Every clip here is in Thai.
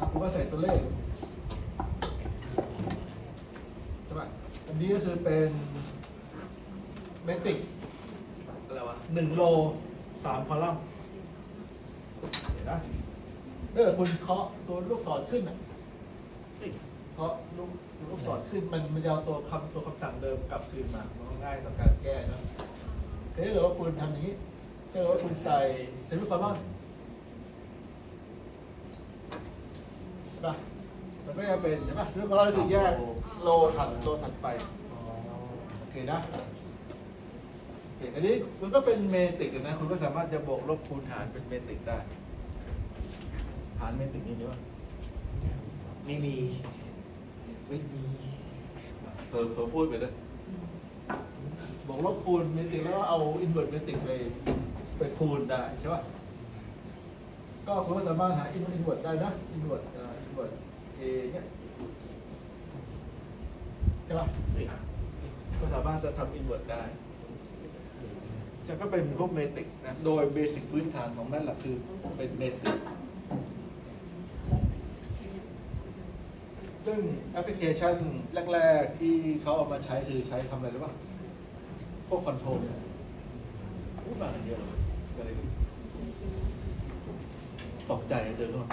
นะคุณก็ใส่ตัวเลขใช่ปะอันนี้ก็คือเป็นเมตริกอะไรวะหนึ่งโลสามคอลัมน์เห็นไหมเออคุณเคาะตัวลูกศรขึ้นอะเคาะลูกลูกศรขึ้นมันมันจะเอาตัวคำตัวคำสั่งเดิมกลับคืนมามันก็ง่ายต่อการแก้นะถ้าเกิดว่าคุณทำอย่างนี้ถ้าเกิดว่าคุณใส่เซมิคอลอน ใช่ปะ มันก็จะเป็นใช่ปะซึ่งเราคือแยกโลถัดโลถัดไปโอเคนะโอเคอันนี้มันก็เป็นเมตริกนะคุณก็สามารถจะบวกลบคูณหารเป็นเมตริกได้ หารเมตริกนี่ดีวะไม่มีไม่มีเผลอเผลอพูดไปเลยบวกลบคูณเมตริกแล้วก็เอาอินเวอร์สเมตริกไปไปคูณได้ใช่ปะก็คุณก็สามารถหาอินเวอร์สได้นะอินเวอร์สอินเวอร์ส เอเนี่ยใช่ปะก็สามารถจะทำอินเวอร์ได้จะก็เป็นพวกเมตริกนะ โดยเบสิกพื้นฐานของนั่นแหละคือเป็นเมตริกซึ่งแอปพลิเคชันแรก ๆ ที่เขาเอามาใช้คือใช้ทำอะไรรู้ป่ะพวกคอนโทรลพูดมากันเยอะเลยเกิดอะไรขึ้นตกใจเดินเข้ามา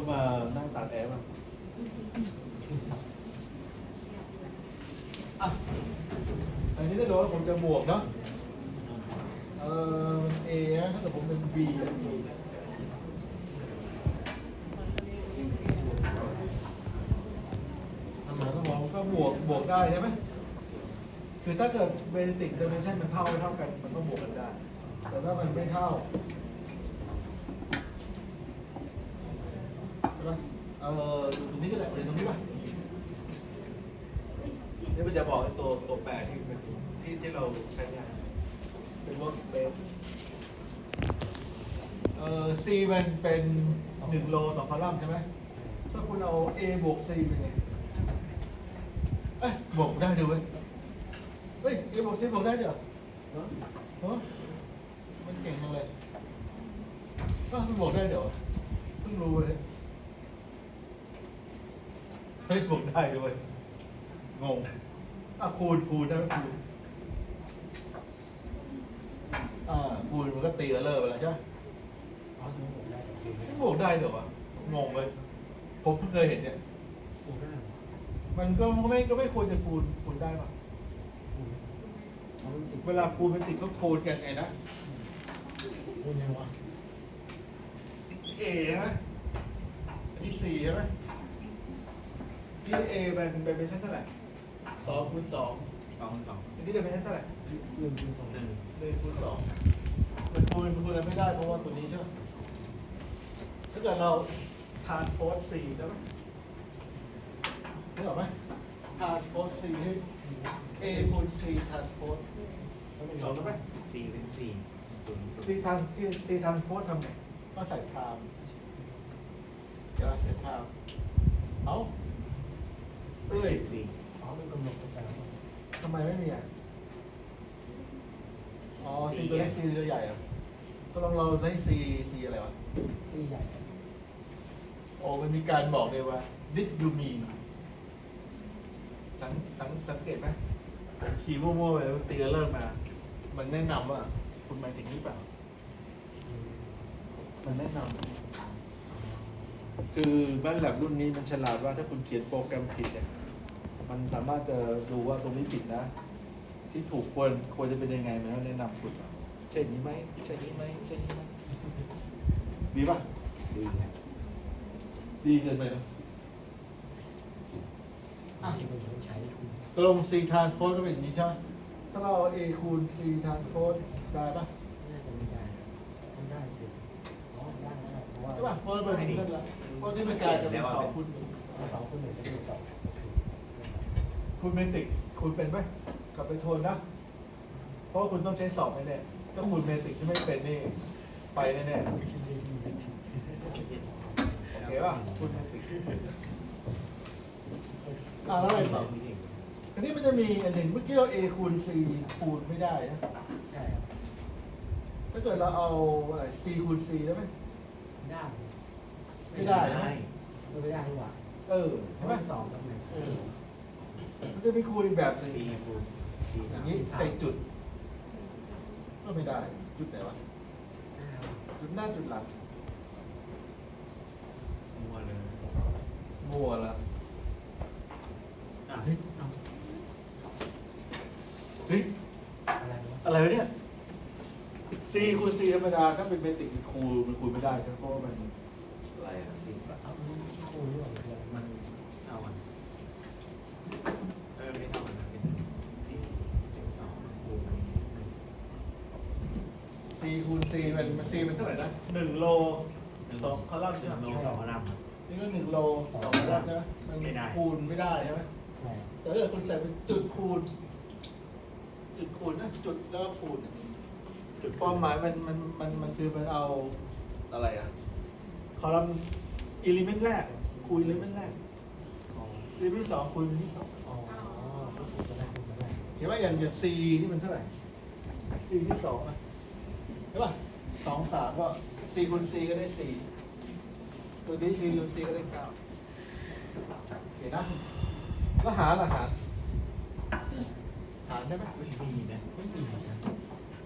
เข้ามานั่งตากแอร์มาอะอันนี้ได้รู้ว่าผมจะบวกเนาะ เออมันะถ้าเกิดผมเป็น B อะทำไมต้องบอกก็บวกบวกได้ใช่ไหม คือถ้าเกิดเบสิกเดเมนชันมันเท่าไม่เท่ากัน มันก็บวกกันได้ แต่ถ้ามันไม่เท่าใช่ปะ เออดูตรงนี้ก็ได้เรียนตรงนี้ป่ะนี่มันจะบอกตัวตัวแปรที่เป็นที่ที่เราใช้งานเป็น workspace เอ่อ C มันเป็นหนึ่งโลสองคอลัมน์ใช่ไหมถ้าคุณเอา A บวก C เป็นไงเอ้ยบวกได้ดูเว้ยเฮ้ย A บวก C บวกได้เดี๋ยวเฮ้ยมันเก่งจังเลยก็มันบวกได้เดี๋ยวเพิ่งรู้เลย ฮ้ยบวกได้ด้วย งงอะคูณคูณได้ไหมคูณอ่าคูณมันก็ตีละเลิกไปแล้วใช่ไหมอ๋อสมมติผมได้แต่คือไม่ไม่บวกได้เหรอวะงงเลยผมเพิ่งเคยเห็นเนี่ยกูได้มันก็ไม่ก็ไม่ควรจะคูณคูณได้ปะกูเอามันติดเวลาคูณมันติดก็คูณกันไงนะกูไงวะ A ใช่ไหมอันนี้ C ใช่ไหม ที่ A เป็นเป็นเป็นเส้นเท่าไหร่สองคูณสองสองสองอันนี้จะเป็นเส้นเท่าไหร่หนึ่งคูณสองหนึ่งหนึ่งคูณสองมันคูณมันคูณกันไม่ได้เพราะว่าตัวนี้ใช่ไหมถ้าเกิดเราทานโพสสี่ได้ไหมนึกออกไหมทานโพสสี่ให้ A คูณ C ทานโพสสองได้ไหมสี่เป็นสี่ศูนย์ศูนตีย์ทานที่ตีทานโพสทำไงก็ใส่พรามเดี๋ยวใส่พรามเอา เอ้ยสี่อ๋อมันกำหนดกันแล้วทำไมไม่มีอะ อ๋อ C ตัวเล็ก C ตัวใหญ่เหรอะก็ลองเราได้ C C อะไรวะสี่ใหญ่โอ้มันมีการบอกเลยว่า did you mean สังสังสังเกตไหมขี่มั่วๆไปแล้วตีเลิกมา มันแนะนำว่า คุณหมายถึงนี่เปล่า มันแนะนำคือบ้านแลบรุ่นนี้มันฉลาดว่าถ้าคุณเขียนโปรแกรมผิดเนี่ย มันสามารถจะดูว่าตรงนี้ผิดนะ ที่ถูกควรควรจะเป็นยังไงมันก็แนะนำคุณเช่นนี้ไหมเช่นนี้ไหมเช่นนี้ไหมดีป่ะดีนะดีเกินไปนะที่มันต้องใช้ทุนตกลง C ทานโค้ดก็เป็นอย่างนี้ใช่ไหมถ้าเราเอา A คูณ C ทานโค้ดได้ปะน่าจะไม่ได้ไม่ได้สิอ๋อได้ได้เพราะว่าใช่ปะเพราะมันเป็นนั่นละเพราะที่มันกลายจะเป็นสองคูณหนึ่งสองคูณหนึ่งก็เป็นสอง คูณเมตริกคูณเป็นไหมกลับไปทวนนะ เพราะว่าคุณต้องใช้สอบแน่ๆถ้าคูณเมตริกที่ไม่เป็นนี่ไปแน่ๆโอเคป่ะคุณเมตริกอ่าแล้วอะไรต่อไม่เก่งอันนี้มันจะมีอันหนึ่งเมื่อกี้เรา A คูณ C คูณไม่ได้นะใช่ครับถ้าเกิดเราเอาอะไร C คูณ C ได้ไหมได้ไม่ได้ใช่ไหมไม่ได้ดีกว่าเออใช่ใช่ไหไหมมสองกับหนึ่งเออ มันจะมีคูณอีกแบบหนึงสี่คูณสี่อย่างนี้ใส่จุด ก็ไม่ได้ จุดไหนวะ จุดหน้าจุดหลัง มัวเลยมัวละอะเฮ้ยเฮ้ย อะไรวะอะไรวะเนี่ย c คูณ c ธรรมดา ถ้าเป็นเบติกมันคูณมันคูณไม่ได้ใช่ไหมเพราะว่ามันอะไรอะสี่เอาคูณร่วมเลย มันเท่ากันเออไม่เท่ากันนะเป็นสี่จุดสองคูณ c คูณ c มันมัน c เป็นเท่าไหร่นะหนึ่งโลสองคอลัมน์ใช่ไหมโลสองคอลัมน์นี่ก็หนึ่งโลสองคอลัมน์ใช่ไหมมันไม่ได้คูณไม่ได้ใช่ไหมใช่แต่ถ้าเกิดคุณใส่เป็นจุดคูณ จุดคูณนะจุดแล้วก็คูณจุดความหมายมันมันมันมันคือมันเอาอะไรอะคอลัมน์อิเลเมนต์แรกคูณอิเลเมนต์แรกอ๋ออิเลเมนต์สองคูณอิเลเมนต์สองอ๋อก็คูณก็ได้คูณก็ได้เห็นว่าอย่างอย่าง c นี่มันเท่าไหร่ c ที่สองอะ ใช่ป่ะสองสามก็ c คูณ c ก็ได้สี่ตัวนี้ c คูณ c ก็ได้เก้าโอเคนะแล้วหารล่ะหารหารได้ไหมไม่มีนะไม่มีนะ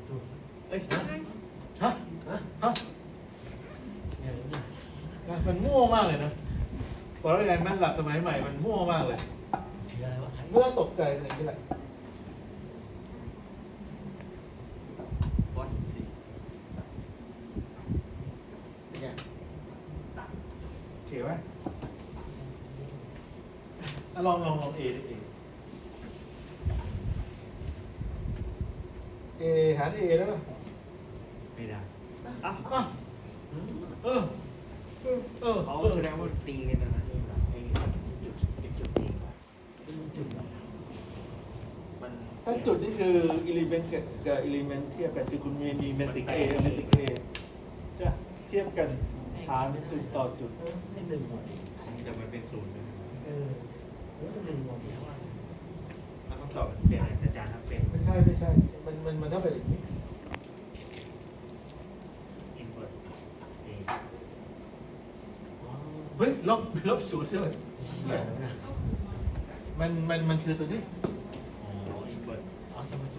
สูตรเอ้ยฮะฮะฮะเนี่ยนี่นะมันมั่วมากเลยนะพอเราเรียนแม่นหลักสมัยใหม่มันมั่วมากเลยเชื่ออะไรวะเมื่อตกใจอะไรนี่แหละ บอสสี่ เป็นไงเขียวไหมอะลองลองลองเอดิเอเอหารเอได้ป่ะ ไม่ได้อะอะเออ เออเออเขาเออแสดงว่าตีกันนะไอ้จุดเป็นจุดตีกันนี่จุดเหรอมันถ้าจุดนี่คืออิเลเมนต์กับอิเลเมนต์เทียบกันคือคุณมีมีเมติกเอเมติกเอจะเทียบกันหารจุดต่อจุดเออไม่หนึ่งหมดดิแต่มันเป็นศูนย์นะเออเออหนึ่งหมดแล้วว่าถ้าคำตอบมันเปลี่ยนอาจารย์ทำเป็นไม่ใช่ไม่ใช่ มันมันมันเท่ากับอย่างนี้ อินเวอร์เอ อ๋อ เฮ้ยลบลบศูนย์ใช่ไหมมันมันมันคือตัวนี้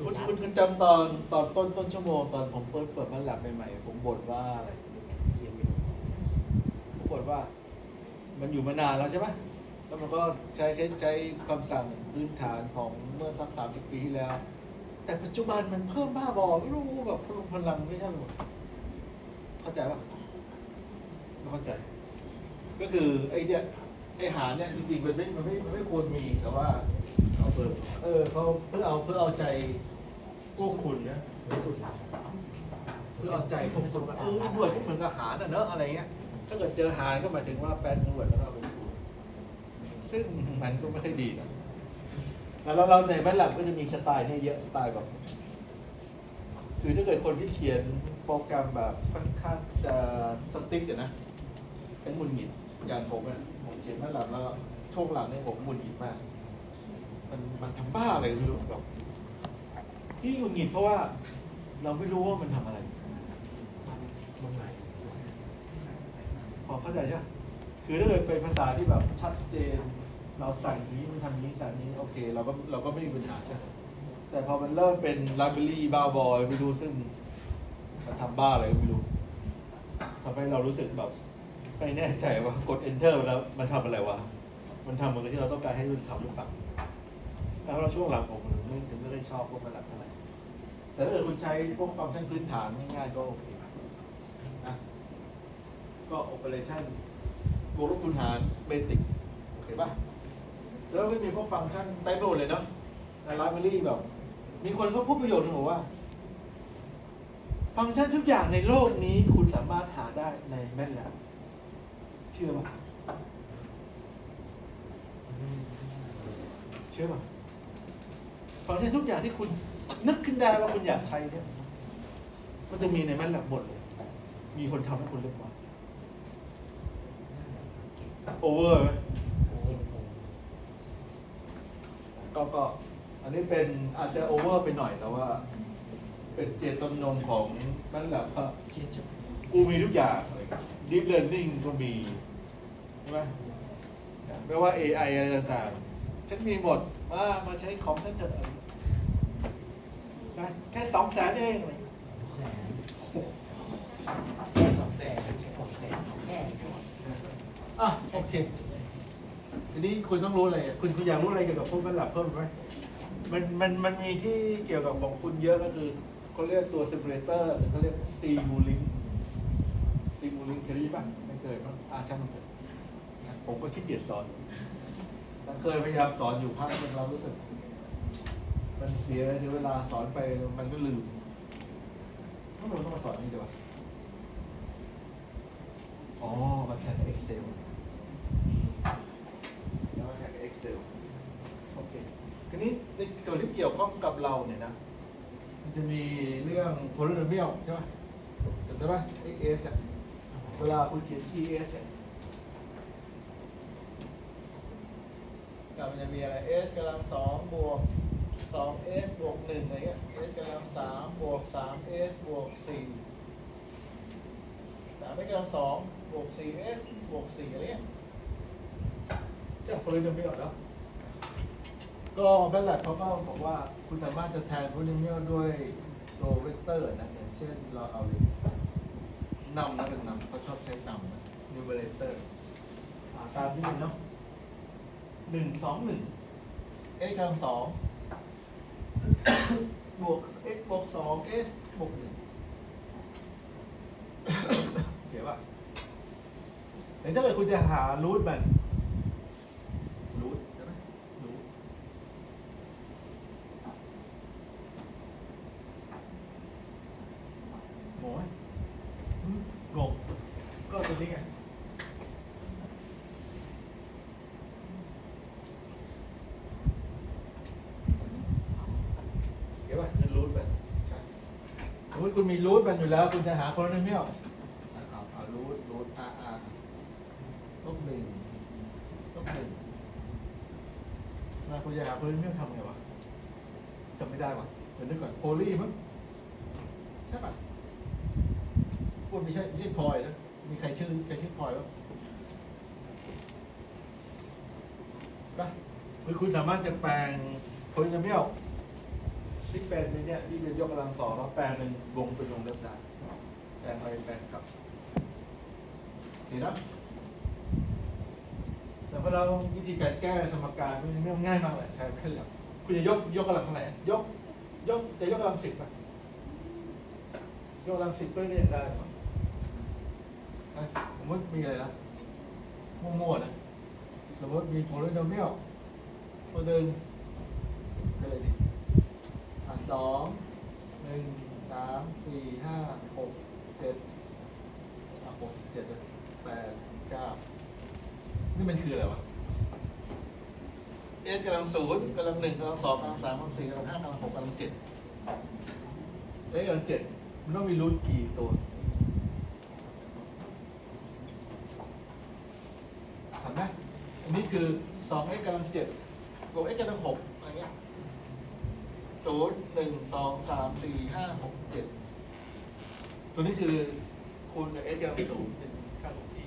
คุณคุณคุณจำตอนตอนต้นต้นชั่วโมงตอนผมเปิดเปิดมันหลับใหม่ๆผมบ่นว่าอะไรเขียนไม่ได้ผมบ่นว่า มันอยู่มานานแล้วใช่ไหมแล้วมันก็ใช้ใช้ใช้ความต่งพื้นฐานของเมื่อสักสามสิบปีที่แล้ว แต่ปัจจุบันมันเพิ่มบ้าบอไม่รู้แบบพลุงพลังไม่ใช่หมดเข้าใจปะไม่เข้าใจ ก็คือไอ้เนี่ยไอ้หารเนี่ยจริงๆมันไม่มันไม่มันไม่ควรมีแต่ว่า เอาเพิ่มเออเขาเพื่อเอาเพื่อเอาใจพวกคุณนะไม่สูตรลับเพื่อเอาใจพวกคุณว่าเออหน่วยพวกเหมือนกับหารน่ะเนอะอะไรเงี้ย ถ้าเกิดเจอหารก็หมายถึงว่าแปลนหน่วยแล้วเราไปคูณซึ่งมันก็ไม่ค่อยดีนะแล้วเราเราในแมทแลบก็จะมีสไตล์เนี่ยเยอะสไตล์แบบคือถ้าเกิดคนที่เขียนโปรแกรมแบบค่อนข้างจะสติ๊กอะนะเป็นหมุนหงิด อย่างผมเนี่ยผมเขียนแมทแลบแล้วช่วงหลังเนี่ยผมหมุนหงิดมาก มันมันทำบ้าอะไรไม่รู้แบบที่หงุดหงิดเพราะว่าเราไม่รู้ว่ามันทำอะไรตรงไหนพอเข้าใจใช่ไหมคือถ้าเกิดเป็นภาษาที่แบบชัดเจน เราสั่งนี้มันทำนี้สั่งนี้โอเค เราก็เราก็ไม่มีปัญหาใช่ไหมแต่พอมันเริ่มเป็นลบรารีบ้าบอยไม่รู้ซึ่งมันทำบ้าอะไรไม่รู้ทำให้เรารู้สึกแบบ ไม่แน่ใจว่ากด enter แล้วมันทำอะไรวะ มันทำเหมือนที่เราต้องการให้มันทำหรือเปล่าแล้วเราช่วงหลังผมไม่ถึงไม่ได้ชอบพวกมันหลักเท่าไหร่แต่ถ้าเกิดคุณใช้พวกฟังก์ชันพื้นฐานง่ายๆก็โอเคนะก็ operation บวกลบคูณหารเบสิกโอเคป่ะแล้วก็มีพวกฟังก์ชันไตโปรเลยเนาะในไลบรารีแบบ มีคนก็พูดประโยชน์หนึงบอกว่า ฟังก์ชันทุกอย่างในโลกนี้คุณสามารถหาได้ในแม่นแล้ว เชื่อป่ะเชื่อป่ะฟังก์ชันทุกอย่างที่คุณนึกขึ้นได้ว่าคุณอยากใช้เนี่ย มันจะมีในแม่นแลบหมดเลย มีคนทำให้คุณเรียบร้อยโอเวอร์ไหมโอ้โหก็ก็ อันนี้เป็นอาจจะโอเวอร์ไปหน่อยแต่ว่า เป็นเจตจำนงของแม่นแลบว่าเชี่ยจุดกูมีทุกอย่างดิฟเ e อ ร์นิ่งก็มีใช่ไหมไม่ว่า AI อะไรต่างๆ ฉันมีหมดมามาใช้ของฉันเถอะนะแค่สองแสนเองแสนแค่สองแสนหกแสนแค่อะโอเคทีนี้คุณต้องรู้อะไรอะคุณคุณอยากรู้อะไรเกี่ยวกับพวกแว่นหลับเพิ่มไหมมันมันมันมีที่เกี่ยวกับของคุณเยอะก็คือเขาเรียกตัวซิมูเลเตอร์หรือเขาเรียกซีมูลิง ซีมูลิงเคยได้ยินป่ะไม่เคยมั้งอ่าช่างมันเถอะนะผมก็ขี้เกียจสอนมันเคยพยายามสอนอยู่พักหนึงเรารู้สึก มันเสียเสียเวลาสอนไปมันก็ลืมต้องต้องมาสอนนี่ดีกว่าอ๋อมาแข่ง Excel แล้วมาแข่ง Excel โอเคทีนี้ในส่วนที่เกี่ยวข้องกับเราเนี่ยนะ มันจะมีเรื่อง polynomial ใช่ไหมจำได้ปะ x เนี่ย เวลาคุณเขียน gs เนี่ยก็มันจะมีอะไร s กำลังสองบวกสอง s บวกหนึ่งอะไรเงี้ย s กำลังสามบวกสาม s บวกสี่สาม s กำลังสองบวกสี่ s บวกสี่อะไรเงี้ยจะ polynomial แล้ว ก็แบลลัดเขาก็บอกว่าคุณสามารถจะแทน polynomial ด้วยตัวเวกเตอร์นะอย่างเช่นเราเอาเลย นำนะเป็นนำเขาชอบใช้นำนะ numerator อ่าตามที่นี่เนาะหนึ่งสองหนึ่ง x กำลังสอง บวก x บวกสอง s บวกหนึ่งเขียนว่าแต่ถ้าเกิดคุณจะหารูทมันรูทใช่ไหมรูท โอ้ยอืมงงก็ตัวนี้ไง เดี๋ยวว่าจะรูทไปใช่สมมติ คุณมีรูทมันอยู่แล้ว คุณจะหาโพลิเมียลเอาเอารูทรูทอาอาลบหนึ่งลบหนึ่งมาคุณจะหาโพลิเมียลทำไงวะจำไม่ได้วะเดี๋ยวนึกก่อนโพลีมั้งใช่ปะพูดไม่ใช่ไม่ใช่พลอยนะมีใครชื่อใครชื่อพลอยบ้างปะคือคุณสามารถจะแปลงโพลินอมิล ที่เป็นในเนี่ยที่เป็นยกกำลังสองแล้วแปลเป็นวงเป็นวงเล็บได้แปลไปแปลกลับเห็นนะแต่พอเราวิธีการแก้สมการมันง่ายมากเลยใช่เหลี่ยมคุณจะยกยกกำลังเท่าไหร่ยกยกจะยกกำลังสิบป่ะยกกำลังสิบเพื่อที่จะได้ป่ะนะสมมติมีอะไรนะมั่วๆนะสมมติมีโพลิโนเมียลตัวหนึ่งอะไรดิอ่ สองหนึ่งสามสี่ห้าหกเจ็ดอะหกเจ็ดแปดเก้านี่มันคืออะไรวะเอสกำลังศูนย์กำลังหนึ่งกำลังสองกำลังสามกำลังสี่กำลังห้ากำลังหกกำลังเจ็ดเอสกำลังเจ็ดมันต้องมีรูทกี่ตัวเห็นไหมอันนี้คือสอง x กำลังเจ็ดบวก x กำลังหกอะไรเงี้ย ศูนย์หนึ่งสองสามสี่ห้าหกเจ็ดตัวนี้คือคูณกับ x กำลังศูนย์เป็นค่าของที่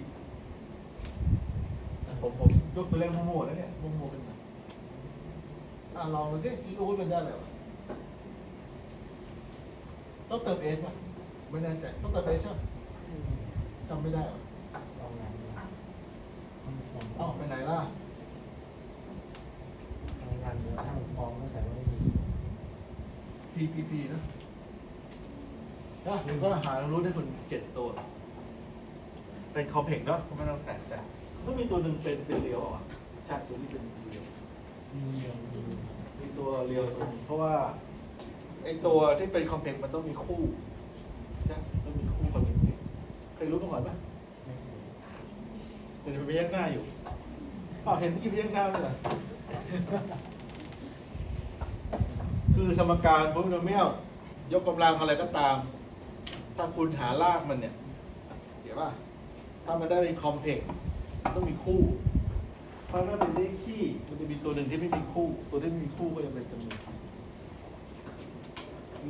อะผมผมยกตัวเลขมั่วๆแล้วเนี่ยมั่วๆเป็นไงอะลองดูสิรู้ว่าเป็นได้เลยวะต้องเติม s ป่ะไม่แน่ใจต้องเติม s ใช่ไหมจำไม่ได้หรอลองงานดูเอ้าไปไหนล่ะลองงานดูถ้ามันฟ้องก็ใส่ว่าไม่มี PPP นะนะหรือก็หารู้ได้คนเจ็ดตัว เป็นคอมเพล็กซ์เนาะไม่ต้องแตกแต่ต้องมีตัวหนึ่งเป็นเป็นเรียวอะใช่ตัวนี้เป็นเรียวมีเดียวมีมีตัวเรียวตัวหนึ่งเพราะว่าไอตัวที่เป็นคอมเพล็กซ์มันต้องมีคู่ใช่ต้องมีคู่คอมเพล็กซ์เคยรู้มาก่อนปะไม่เคยเดี๋ยวไปแยกหน้าอยู่อ้าวเห็นเมื่อกี้ไปแยกหน้าเลยเหรอ คือสมการโพลิโนเมียลยกกำลังอะไรก็ตาม ถ้าคุณหารากมันเนี่ยเดี๋ยวว่าถ้ามันได้เป็นคอมเพล็กซ์ต้องมีคู่ เพราะถ้าเป็นเลขคี่มันจะมีตัวหนึ่งที่ไม่มีคู่ ตัวที่ไม่มีคู่ก็จะเป็นจำนวน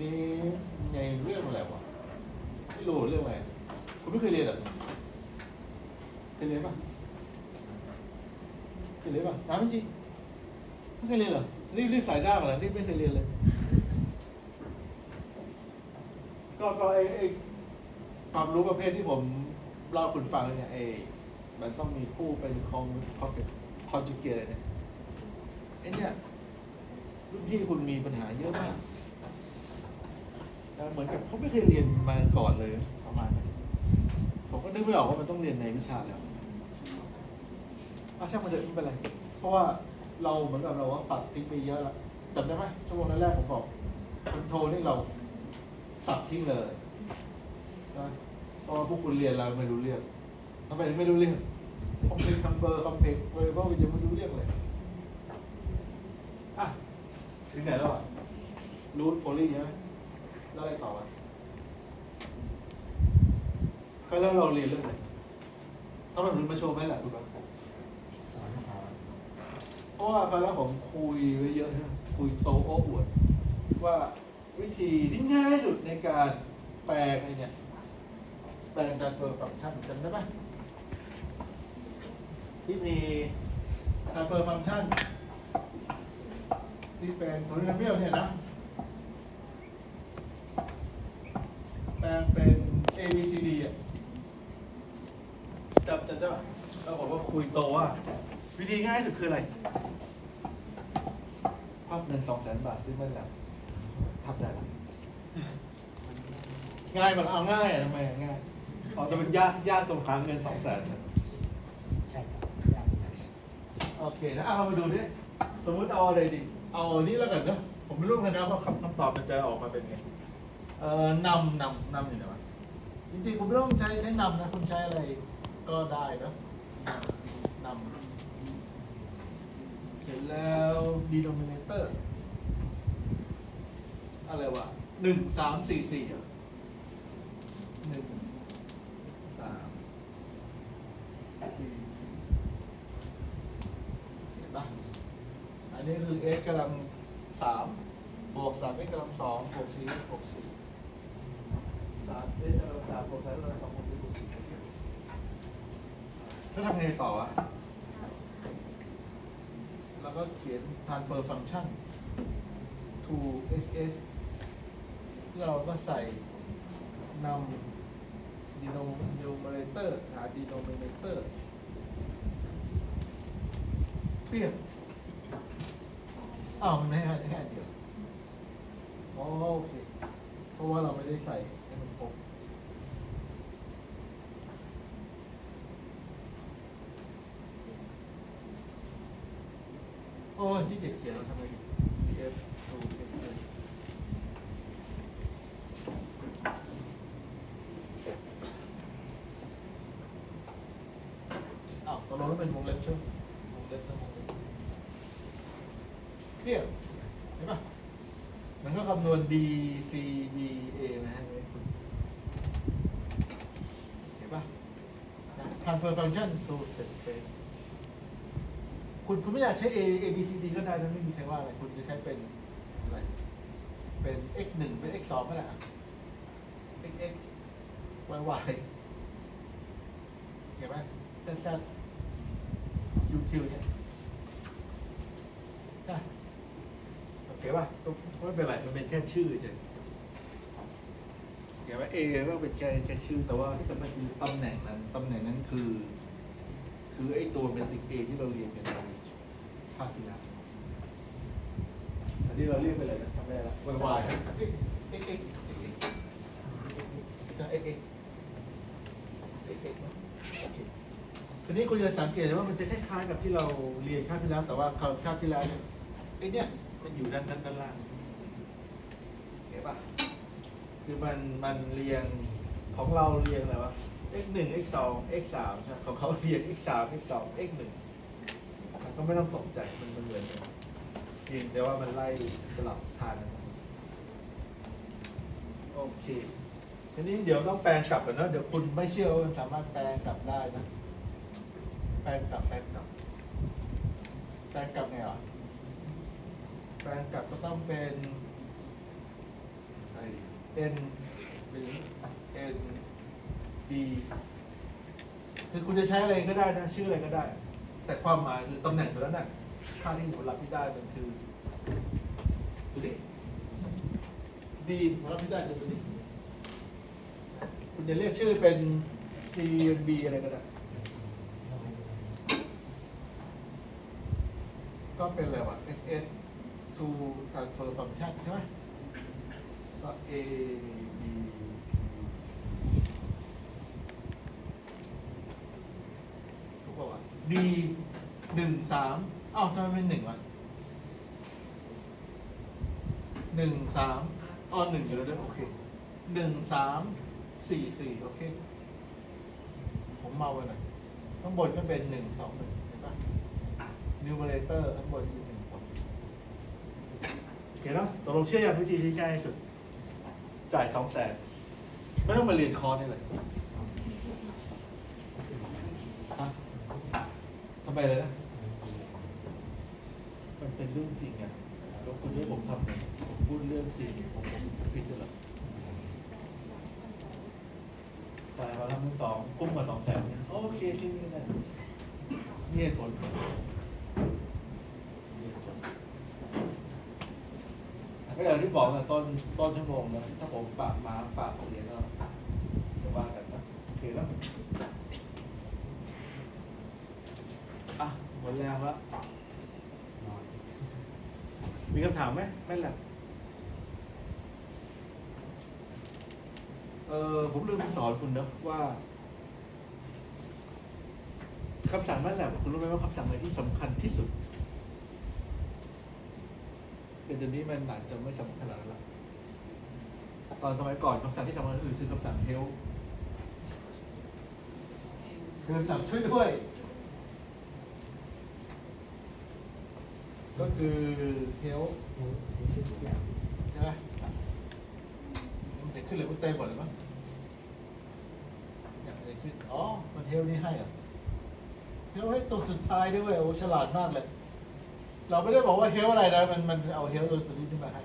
นี่ในเรื่องอะไรวะไม่รู้เรื่องอะไรคุณไม่เคยเรียนหรอเคยเรียนปะเรียนป่ะน้ำจริงไม่เคยเรียนเหรอ รีบรีบสายหน้าก่อนเหรอรีบไม่เคยเรียนเลย ก็ก็ไอไอความรู้ประเภทที่ผมเล่าคุณฟังเนี่ยไอมันต้องมีคู่เป็นคองคองคอนจูเกตอะไรเนี่ยไอเนี่ยรุ่นพี่คุณมีปัญหาเยอะมากแล้วเหมือนกับเขาไม่เคยเรียนมาก่อนเลยประมาณนั้นผมก็นึกไม่ออกว่ามันต้องเรียนในวิชาแล้วอาช่างมันเถอะไม่เป็นไร เพราะว่า เราเหมือนกับเราว่าปรับทิ้งไปเยอะแล้วจำได้ไหมชั่วโมงแรกๆผมบอกคอนโทรนี่เราสับทิ้งเลยนะเพราะว่าพวกคุณเรียนแล้วไม่รู้เรื่องทำไมไม่รู้เรื่องคอมเพล็กซ์คัมเบอร์คอมเพล็กซ์เวอร์บยังไม่รู้เรื่องเลยอะถึงไหนแล้วอะรูทโพลีใช่ไหมแล้วอะไรต่ออะก็แล้วเราเรียนเรื่องอะไรต้องแบบนี้มาโชว์ไหมล่ะถูกปะสอนสอน เพราะว่าตอนแรกผมคุยไว้เยอะคุยโตโอ้อวดว่าวิธีที่ง่ายที่สุดในการแปลงไอเนี่ยแปลงการเฟอร์ฟังก์ชันจำได้ปะที่มีการเฟอร์ฟังก์ชันที่เป็นโพลินอมเยลเนี่ยนะแปลงเป็น A B C D อะจำจำได้ปะเราบอกว่าคุยโตว่า วิธีง่ายที่สุดคืออะไร ควักเงินสองแสนบาทซื้อมาแล้วทำได้แล้วง่ายมันเอาง่ายอะทำไมอะง่ายอ๋อจะเป็นยากยากตรงค้างเงินสองแสนใช่ครับยากนะโอเคนะเอาเรามาดูดิสมมุติเอาอะไรดี เอาอันนี้แล้วกันเนอะผมไม่รู้เหมือนกันนะว่าคำคำตอบมันจะออกมาเป็นไงเอ่อนำนำนำอยู่ไหนวะจริงๆคุณไม่ต้องใช้ใช้นำนะคุณใช้อะไรก็ได้เนอะนำเส ร็จแล้ว denominator อะไรวะหนึ่งสามสี่สี่อะหนึ่งสามสี่สี่เห็นปะอันนี้คือ x กำลังสามบวกสาม x กำลังสองบวกสี่ x บวกสี่สาม x กำลังสามบวกสาม x กำลังสองบวกสี่บวกสี่แล้วทำไงต่อวะ แล้วก็เขียน transfer function to ss เราก็ใส่นำ denominator หา denominator เปรี้ยงอ้าวมันไม่ให้แค่อันเดียวอ๋อโอเค เพราะว่าเราไม่ได้ใส่ให้มันครบโอ้ยที่เด็กเขียนเราทำไม df to ss อ้าวตกลงแล้ว เป็นวงเล็บใช่ไหมวงเล็บนะวงเล็บเนี่ยเห็นปะมันก็คำนวณ d c d a นะฮะเห็นปะนะ transfer function to state space คุณคุณไม่อยากใช้ a a b c d ก็ได้นะไม่มีใครว่าอะไร คุณจะใช้เป็นอะไร เป็น x หนึ่งเป็น x สองก็ได้อะ x x y y เห็นไหมแซด แซดคิวคิวเนี่ยใช่โอเคป่ะก็ไม่เป็นไรมันเป็นแค่ชื่อเฉยเห็นไหมเอก็เป็นแค่แค่ชื่อแต่ว่าที่สำคัญคือตำแหน่งนั้นตำแหน่งนั้นคือ คือไอ้ตัวเป็นติกเอที่เราเรียนกันในภาคที่แล้วอันนี้เราเรียกไปเลยนะทำไม่ได้ละวายวายเอ็กเอ็กเอ็กเอ็กเอ็กเอ็กเอ็ก โอเค ทีนี้คุณจะสังเกตว่ามันจะคล้ายๆกับที่เราเรียนคาบที่แล้ว แต่ว่าคาวคาบที่แล้วเนี่ยไอ้เนี่ยมันอยู่ด้านด้านด้านล่างเห็นปะคือมันมันเรียงของเราเรียงอะไรวะ x หนึ่ง x สอง x สามใช่ไหมของเขาเรียง x สาม x สอง x หนึ่งมันก็ไม่ต้องตกใจมันมันเหมือนกันเพียงแต่ว่ามันไล่สลับทางกันโอเคทีนี้เดี๋ยวต้องแปลงกลับกันเนะเดี๋ยวคุณไม่เชื่อว่ามันสามารถแปลงกลับได้นะ แปลงกลับแปลงกลับแปลงกลับไงอะแปลงกลับก็ต้องเป็นอะไรดี n เป็น n d คือคุณจะใช้อะไรก็ได้นะ ชื่ออะไรก็ได้ แต่ความหมายคือตำแหน่งตัวนั้นน่ะค่าที่ผลลัพธ์ที่ได้มันคือดูดิดีผลลัพธ์ที่ได้คือตัวนี้คุณจะเรียกชื่อเป็น CNB อะไรก็ได้ ก็เป็นอะไรวะ SS to transfer function ใช่ไหมก็ A B Q ถูกป่าวะ D หนึ่งสามอ้าวทำไมเป็นหนึ่งวะหนึ่งสามอ๋อหนึ่งอยู่แล้วด้วยโอเคหนึ่งสามสี่สี่โอเค ผมเมาไปหน่อยข้างบนก็เป็นหนึ่งสองหนึ่ง นปะนิวเมอเรเตอร์ข้างบนอยู่หนึ่งสองโอเคเนาะตกลงเชื่อยังวิธีที่ง่ายที่สุด จ่ายสองแสนไม่ต้องมาเรียนคอร์สนี่เลยฮะทำไมเลยนะ มันเป็นเรื่องจริงไงแล้วคุณให้ผมทำไงผมพูดเรื่องจริงผมผมผิดด้วยเหรอจ่ายมาแล้วมือสองกุ้มกว่าสองแสนโอเคที่นี่นะนี่เหตุผล ก็อย่างที่บอกต้นต้นชั่วโมงนะถ้าผมปากมาปากเสียก็จะว่ากันนะโอเคแล้วอะหมดแรงแล้วมีคำถามไหมไม่แหละเออผมลืมสอนคุณนะว่าคำสั่งนั่นแหละคุณรู้ไหมว่าคำสั่งอะไรที่สำคัญที่สุด แต่เดี๋ยวนี้มันอาจจะไม่สำคัญขนาดนั้นละตอนสมัยก่อนคำสั่งที่สำคัญที่สุดคือคำสั่ง help คือคำสั่งช่วยด้วย ก็คือ help ใช่ไหมมันจะขึ้นเลยมันเต็มหมดเลยมั้งอยากจะขึ้น อ๋อ มัน help นี่ให้เหรอ help ให้ตัวสุดท้ายด้วยเวยโอ้ฉลาดมากเลย เราไม่ได้บอกว่าเฮลอะไรนะมันมันเอาเฮลตัวนี้ขึ้นมาให้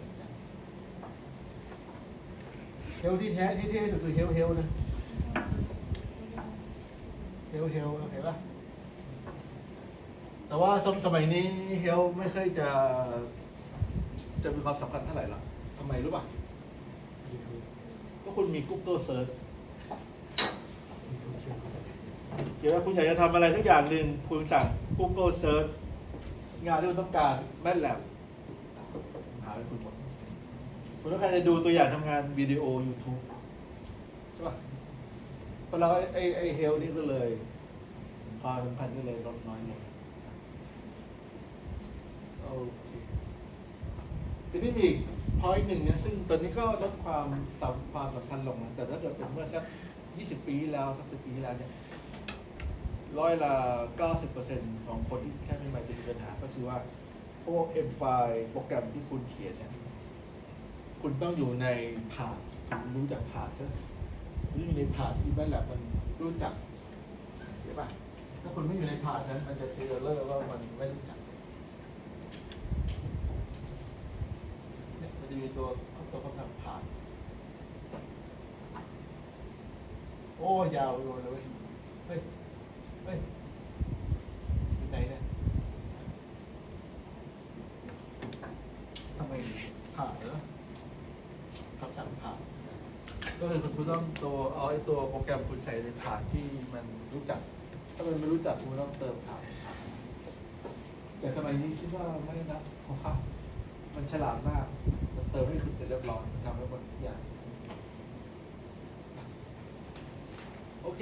เฮลที่แท้ที่เท่สุดคือเฮลเฮลนะเฮลเฮลเห็นปะแต่ว่าสมสมัยนี้เฮลไม่เคอยจะ จะมีความสำคัญเท่าไหร่ละทำไมรู้ป่ะก็คุณมี Google Search เกี่ยวกับคุณอยากจะทำอะไรสักอย่างหนึ่งคุณสั่ง Google Search งานที่คุณต้องการแม่นแหลมหาให้คุณหมดคุณต้องการจะดูตัวอย่างทำงานวิดีโอ YouTube ใช่ป่ะพอเราไอ้ไอ้เฮลนี่ก็เลยความสำคัญก็เลยลดน้อยลงโอเคทีนี้มีอีกพอยหนึ่งเนี่ยซึ่งตอนนี้ก็ลดความสำความสำคัญลงนะแต่ถ้าเกิดเป็นเมื่อสัก 20 ปีที่แล้วสักสิปีที่แล้วเนี่ย ร้อยละ 90%ของคนที่ใช้เป็นไมจะมีปัญหาก็คือว่าพวก M ไฟล์โปรแกรมที่คุณเขียนเนี่ยคุณต้องอยู่ในผ่าดคุณรู้จักผ่าดใช่ไหมอยู่ในผ่าดที่แม่แลบมันรู้จักใช่ปะถ้าคุณไม่อยู่ในผ่าดนั้น มันจะเทเลอร์ว่ามันไม่รู้จักเนี่ยมันจะมีตัวตัวคำสั่งผาดโอ้ยาวเลยเว้ยเฮ้ย เฮ้ยอยู่ไหนเนี่ยทำไมผ่านเหรอคำสั่งผ่านก็คือคุณต้องตัวเอาไอ้ตัวโปรแกรมคุณใส่ในผ่านที่มันรู้จัก ถ้ามันไม่รู้จักคุณต้องเติมผ่านแต่สมัยนี้คิดว่าไม่นะเพราะว่ามันฉลาดมากมันเติมให้คุณเสร็จเรียบร้อยทำให้หมดทุกอย่างโอเค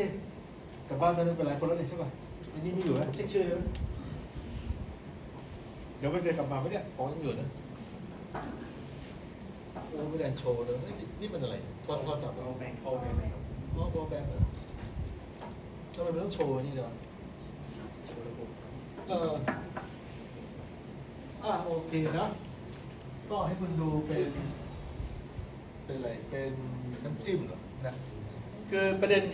กลับบ้านไม่เป็นไรคนละเนี่ยใช่ป่ะอันนี้ไม่อยู่แล้วเช็คชื่อเลยไหมเดี๋ยวมันจะกลับมาไหมเนี่ยของยังอยู่นะเออไม่ได้โชว์เลยเฮ้ยนี่มันอะไรเนี่ยโทรโทรศัพท์เหรอเอาแบงค์เอาแบงค์อ๋อโปรแบงค์เหรอทำไมมันต้องโชว์อันนี่เนาะโชว์ระบบเอออะโอเคนะก็ให้คุณดูเป็นเป็นอะไรเป็นน้ำจิ้มเหรอนะคือประเด็น